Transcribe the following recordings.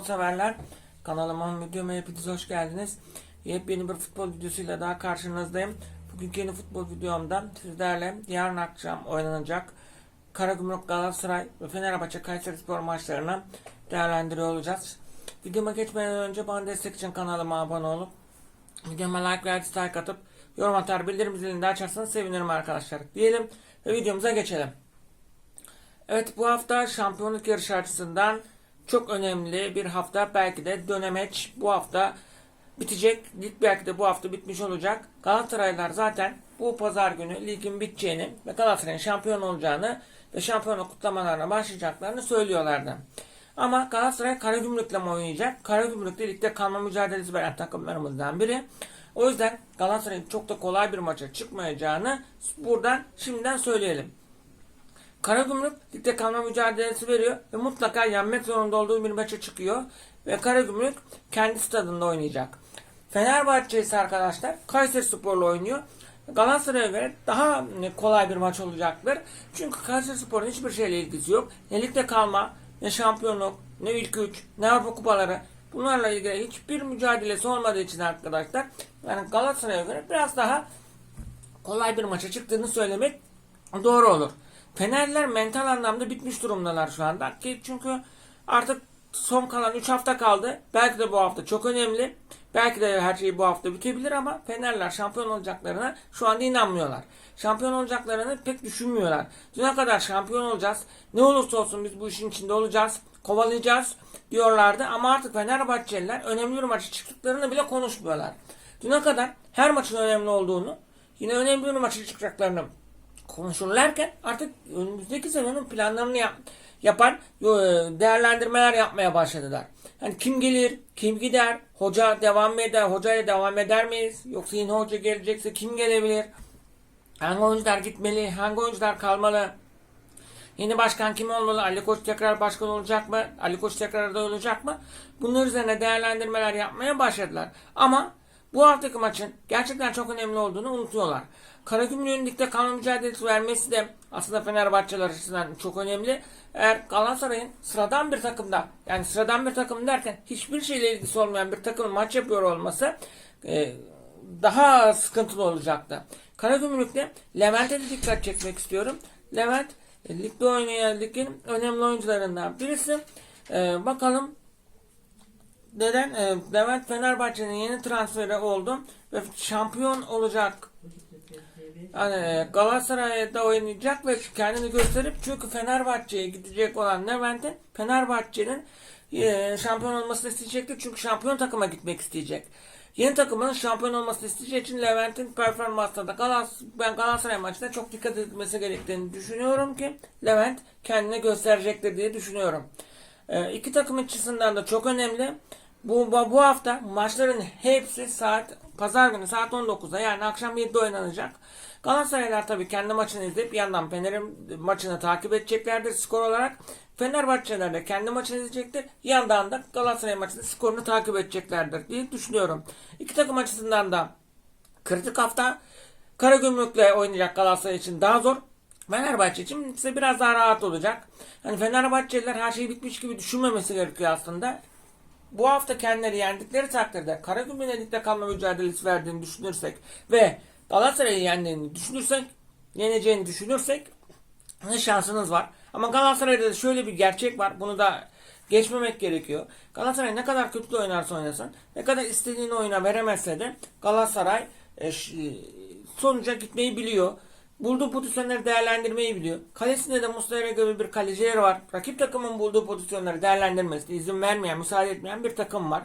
futbol severler. Kanalıma videoma hepiniz hoş geldiniz. Yepyeni bir futbol videosuyla daha karşınızdayım. Bugünkü yeni futbol videomda sizlerle yarın akşam oynanacak Karagümrük Galatasaray ve Fenerbahçe Kayserispor maçlarını değerlendiriyor olacağız. Videoma geçmeden önce bana destek için kanalıma abone olup videoma like ve dislike atıp yorum atar bildirim zilini de açarsanız sevinirim arkadaşlar. Diyelim ve videomuza geçelim. Evet bu hafta şampiyonluk yarışı açısından çok önemli bir hafta. Belki de dönemeç bu hafta bitecek. Lig belki de bu hafta bitmiş olacak. Galatasaraylılar zaten bu pazar günü ligin biteceğini ve Galatasaray'ın şampiyon olacağını ve şampiyonluk kutlamalarına başlayacaklarını söylüyorlardı. Ama Galatasaray Karagümrük'le mi oynayacak? Karagümrük de ligde kalma mücadelesi veren takımlarımızdan biri. O yüzden Galatasaray'ın çok da kolay bir maça çıkmayacağını buradan şimdiden söyleyelim. Karagümrük ligde kalma mücadelesi veriyor ve mutlaka yenmek zorunda olduğu bir maça çıkıyor. Ve Karagümrük kendi stadında oynayacak. Fenerbahçe ise arkadaşlar Kayseri Spor'la oynuyor. Galatasaray'a göre daha kolay bir maç olacaktır. Çünkü Kayseri Spor'un hiçbir şeyle ilgisi yok. Ne ligde kalma, ne şampiyonluk, ne ilk üç, ne Avrupa kupaları. Bunlarla ilgili hiçbir mücadelesi olmadığı için arkadaşlar yani Galatasaray'a göre biraz daha kolay bir maça çıktığını söylemek doğru olur. Fenerler mental anlamda bitmiş durumdalar şu anda. Ki çünkü artık son kalan 3 hafta kaldı. Belki de bu hafta çok önemli. Belki de her şey bu hafta bitebilir ama Fenerler şampiyon olacaklarına şu anda inanmıyorlar. Şampiyon olacaklarını pek düşünmüyorlar. Düne kadar şampiyon olacağız. Ne olursa olsun biz bu işin içinde olacağız. Kovalayacağız diyorlardı ama artık Fenerbahçeliler önemli bir maça çıktıklarını bile konuşmuyorlar. Düne kadar her maçın önemli olduğunu, yine önemli bir maça çıkacaklarını konuşurlarken artık önümüzdeki sezonun planlarını yap, yapan e, değerlendirmeler yapmaya başladılar. Hani kim gelir, kim gider, hoca devam mı eder, hocayla devam eder miyiz? Yoksa yine hoca gelecekse kim gelebilir? Hangi oyuncular gitmeli, hangi oyuncular kalmalı? Yeni başkan kim olmalı? Ali Koç tekrar başkan olacak mı? Ali Koç tekrar aday olacak mı? Bunlar üzerine değerlendirmeler yapmaya başladılar. Ama bu haftaki maçın gerçekten çok önemli olduğunu unutuyorlar. Karagümrük'ün ligde kalma mücadelesi vermesi de aslında Fenerbahçeler açısından çok önemli. Eğer Galatasaray'ın sıradan bir takımda yani sıradan bir takım derken hiçbir şeyle ilgisi olmayan bir takım maç yapıyor olması e, daha sıkıntılı olacaktı. Karagümrük'te Levent'e de dikkat çekmek istiyorum. Levent e, ligde oynayan ligin önemli oyuncularından birisi. E, bakalım neden? E, Levent Fenerbahçe'nin yeni transferi oldu ve şampiyon olacak. Yani e, Galatasaray'da oynayacak ve kendini gösterip çünkü Fenerbahçe'ye gidecek olan Levent'in Fenerbahçe'nin e, şampiyon olmasını isteyecektir. Çünkü şampiyon takıma gitmek isteyecek. Yeni takımın şampiyon olmasını isteyeceği için Levent'in performansına da Galas ben Galatasaray maçında çok dikkat edilmesi gerektiğini düşünüyorum ki Levent kendine gösterecektir diye düşünüyorum. E, iki takım açısından da çok önemli. Bu, bu hafta maçların hepsi saat pazar günü saat 19'da yani akşam 7'de oynanacak. Galatasaraylar tabii kendi maçını izleyip bir yandan Fener'in maçını takip edeceklerdir skor olarak. Fenerbahçeler de kendi maçını izleyecektir. Yandan da Galatasaray maçının skorunu takip edeceklerdir diye düşünüyorum. İki takım açısından da kritik hafta Karagümrük'le oynayacak Galatasaray için daha zor. Fenerbahçe için ise biraz daha rahat olacak. Hani Fenerbahçeliler her şey bitmiş gibi düşünmemesi gerekiyor aslında bu hafta kendileri yendikleri takdirde Karagümrük'ün ligde kalma mücadelesi verdiğini düşünürsek ve Galatasaray'ı yendiğini düşünürsek, yeneceğini düşünürsek ne şansınız var. Ama Galatasaray'da da şöyle bir gerçek var. Bunu da geçmemek gerekiyor. Galatasaray ne kadar kötü oynarsa oynasın, ne kadar istediğini oyuna veremezse de Galatasaray e, sonuca gitmeyi biliyor. Bulduğu pozisyonları değerlendirmeyi biliyor. Kalesinde de Muslera gibi bir kalecileri var. Rakip takımın bulduğu pozisyonları değerlendirmesine izin vermeyen, müsaade etmeyen bir takım var.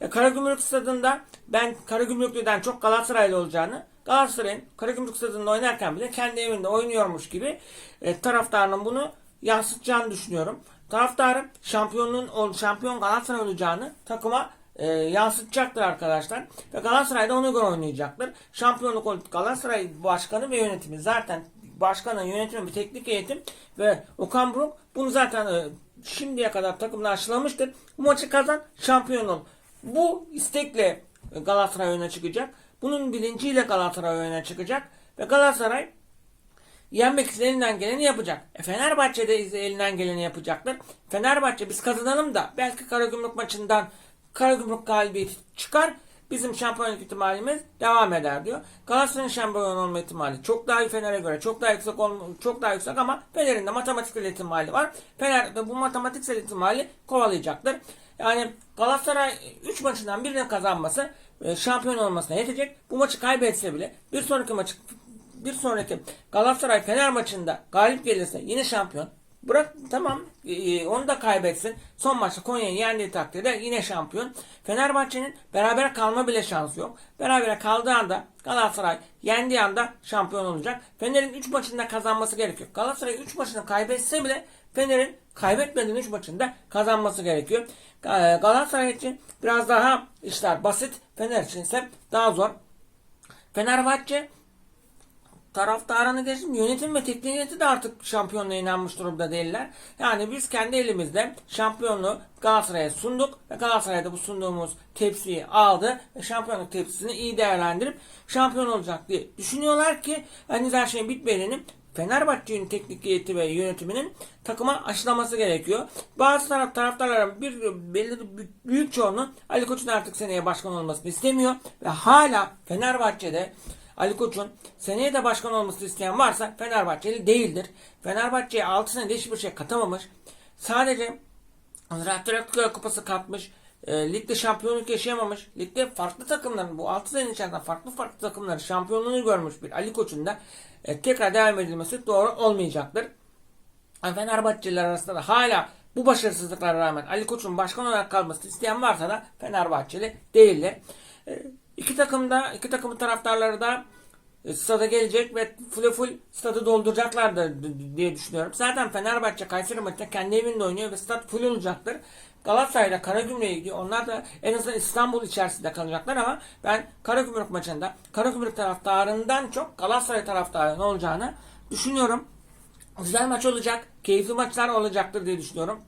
E, Karagümrük stadında ben Karagümrüklü'den çok Galatasaraylı olacağını, Galatasaray'ın Karagümrük stadında oynarken bile kendi evinde oynuyormuş gibi e, taraftarının bunu yansıtacağını düşünüyorum. Taraftarın şampiyonluğun şampiyon Galatasaray olacağını takıma e, yansıtacaktır arkadaşlar. Ve Galatasaray da ona göre oynayacaktır. Şampiyonluk Galatasaray başkanı ve yönetimi zaten başkanın yönetimi bir teknik eğitim ve Okan Buruk bunu zaten e, şimdiye kadar takımla aşılamıştır. Bu maçı kazan şampiyon ol. Bu istekle Galatasaray öne çıkacak. Bunun bilinciyle Galatasaray öne çıkacak. Ve Galatasaray yenmek için elinden geleni yapacak. E Fenerbahçe de elinden geleni yapacaktır. Fenerbahçe biz kazanalım da belki Karagümrük maçından Karagümrük galibiyeti çıkar. Bizim şampiyonluk ihtimalimiz devam eder diyor. Galatasaray'ın şampiyon olma ihtimali çok daha iyi Fener'e göre çok daha yüksek çok daha yüksek ama Fener'in de matematiksel ihtimali var. Fener de bu matematiksel ihtimali kovalayacaktır. Yani Galatasaray 3 maçından birini kazanması e, şampiyon olmasına yetecek. Bu maçı kaybetse bile bir sonraki maçı bir sonraki Galatasaray Fener maçında galip gelirse yine şampiyon. Bırak tamam e, onu da kaybetsin. Son maçta Konya'yı yendiği takdirde yine şampiyon. Fenerbahçe'nin beraber kalma bile şansı yok. Beraber kaldığı anda Galatasaray yendiği anda şampiyon olacak. Fener'in 3 maçında kazanması gerekiyor. Galatasaray 3 maçını kaybetse bile Fener'in kaybetmediğin 3 maçında kazanması gerekiyor. Ga- Galatasaray için biraz daha işler basit. Fener için ise daha zor. Fenerbahçe taraftarını geçtim. Yönetim ve teknik heyeti de artık şampiyonluğa inanmış durumda değiller. Yani biz kendi elimizde şampiyonluğu Galatasaray'a sunduk ve Galatasaray da bu sunduğumuz tepsiyi aldı ve şampiyonluk tepsisini iyi değerlendirip şampiyon olacak diye düşünüyorlar ki henüz her şeyin bitmediğini Fenerbahçe'nin teknik heyeti ve yönetiminin takıma aşılaması gerekiyor. Bazı taraf taraftarların bir belli büyük çoğunluğu Ali Koç'un artık seneye başkan olmasını istemiyor ve hala Fenerbahçe'de Ali Koç'un seneye de başkan olmasını isteyen varsa Fenerbahçeli değildir. Fenerbahçe'ye 6 senede hiçbir şey katamamış. Sadece Ziraat Kupası katmış. E, ligde şampiyonluk yaşayamamış. Ligde farklı takımların bu 6 sene içerisinde farklı farklı takımların şampiyonluğunu görmüş bir Ali Koç'un da e, tekrar devam edilmesi doğru olmayacaktır. Yani Fenerbahçeliler arasında da hala bu başarısızlıklara rağmen Ali Koç'un başkan olarak kalmasını isteyen varsa da Fenerbahçeli değiller. E, iki takım da iki takımın taraftarları da e, stada gelecek ve full full stadı dolduracaklardır diye düşünüyorum. Zaten Fenerbahçe Kayseri maçında kendi evinde oynuyor ve stat full olacaktır. Galatasaray'la Karagümrük'e gidiyor. Onlar da en azından İstanbul içerisinde kalacaklar ama ben Karagümrük maçında Karagümrük taraftarından çok Galatasaray taraftarının olacağını düşünüyorum. Güzel maç olacak. Keyifli maçlar olacaktır diye düşünüyorum.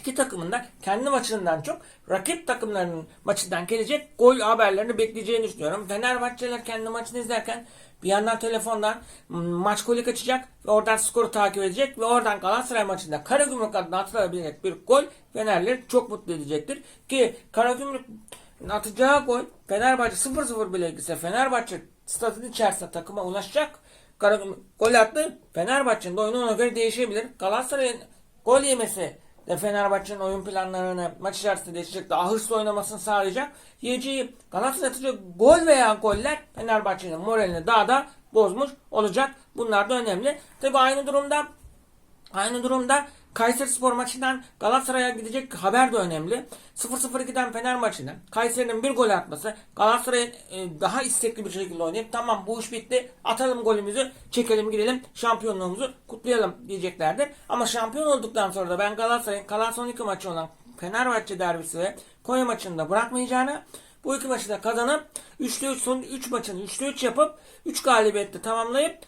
İki takımın da kendi maçından çok rakip takımlarının maçından gelecek gol haberlerini bekleyeceğini düşünüyorum. Fenerbahçeliler kendi maçını izlerken bir yandan telefondan m, maç golü kaçacak ve oradan skoru takip edecek ve oradan Galatasaray maçında Karagümrük adına atılabilecek bir gol Fenerleri çok mutlu edecektir. Ki Karagümrük atacağı gol Fenerbahçe 0-0 bile gitse Fenerbahçe stadın içerisinde takıma ulaşacak. Karagümrük gol attı. Fenerbahçe'nin de oyunu ona göre değişebilir. Galatasaray'ın gol yemesi de Fenerbahçe'nin oyun planlarını maç içerisinde değişecek. Daha hırslı oynamasını sağlayacak. Yiyeceği Galatasaray atacak gol veya goller Fenerbahçe'nin moralini daha da bozmuş olacak. Bunlar da önemli. Tabi aynı durumda Aynı durumda Kayseri Spor maçından Galatasaray'a gidecek haber de önemli. 0-0 giden Fener maçında Kayseri'nin bir gol atması Galatasaray'ın e, daha istekli bir şekilde oynayıp tamam bu iş bitti atalım golümüzü çekelim gidelim şampiyonluğumuzu kutlayalım diyeceklerdir. Ama şampiyon olduktan sonra da ben Galatasaray'ın kalan son iki maçı olan Fenerbahçe derbisi ve Konya maçında bırakmayacağını bu iki maçı da kazanıp 3'te 3 son 3 maçını 3'te 3 yapıp 3 galibiyetle tamamlayıp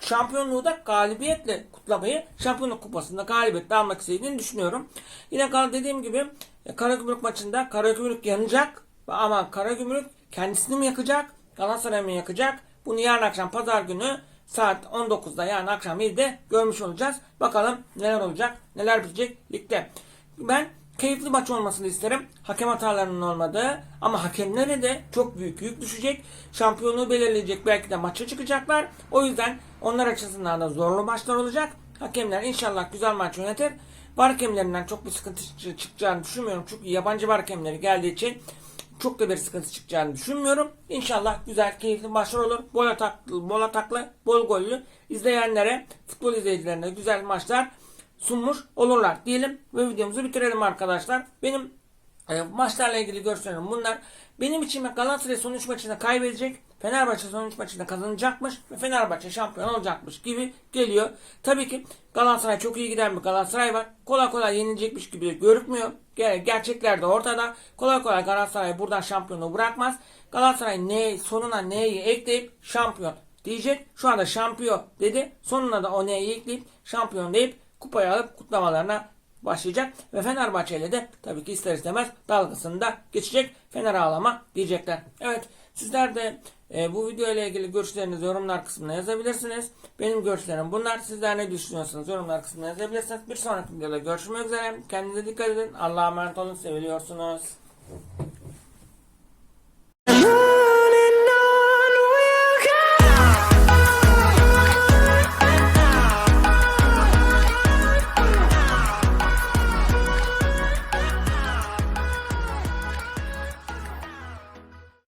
şampiyonluğu da galibiyetle kutlamayı şampiyonluk kupasında galibiyetle almak istediğini düşünüyorum. Yine dediğim gibi e, Karagümrük maçında Karagümrük yanacak ama Karagümrük kendisini mi yakacak Galatasaray mı yakacak bunu yarın akşam pazar günü saat 19'da yani akşam 7'de görmüş olacağız. Bakalım neler olacak neler bitecek ligde. Ben keyifli maç olmasını isterim. Hakem hatalarının olmadığı ama hakemlere de çok büyük yük düşecek. Şampiyonluğu belirleyecek belki de maça çıkacaklar. O yüzden onlar açısından da zorlu maçlar olacak. Hakemler inşallah güzel maç yönetir. Var hakemlerinden çok bir sıkıntı çı- çıkacağını düşünmüyorum. Çünkü yabancı var hakemleri geldiği için çok da bir sıkıntı çıkacağını düşünmüyorum. İnşallah güzel, keyifli maçlar olur. Bol ataklı, bol ataklı, bol gollü izleyenlere, futbol izleyicilerine güzel maçlar sunmuş olurlar diyelim ve videomuzu bitirelim arkadaşlar. Benim e, maçlarla ilgili görüşlerim bunlar. Benim için Galatasaray son 3 maçında kaybedecek. Fenerbahçe son 3 maçında kazanacakmış ve Fenerbahçe şampiyon olacakmış gibi geliyor. Tabii ki Galatasaray çok iyi giden bir Galatasaray var. Kolay kolay yenilecekmiş gibi görükmüyor. Ger- Gerçekler de ortada. Kolay kolay Galatasaray buradan şampiyonluğu bırakmaz. Galatasaray ne sonuna neyi ekleyip şampiyon diyecek. Şu anda şampiyon dedi. Sonuna da o neyi ekleyip şampiyon deyip kupayı alıp kutlamalarına başlayacak ve Fenerbahçe ile de tabii ki ister istemez dalgasını da geçecek. Fener ağlama diyecekler. Evet Sizler de e, bu video ile ilgili görüşlerinizi yorumlar kısmına yazabilirsiniz. Benim görüşlerim bunlar. Sizler ne düşünüyorsunuz yorumlar kısmına yazabilirsiniz. Bir sonraki videoda görüşmek üzere. Kendinize dikkat edin. Allah'a emanet olun. Seviliyorsunuz.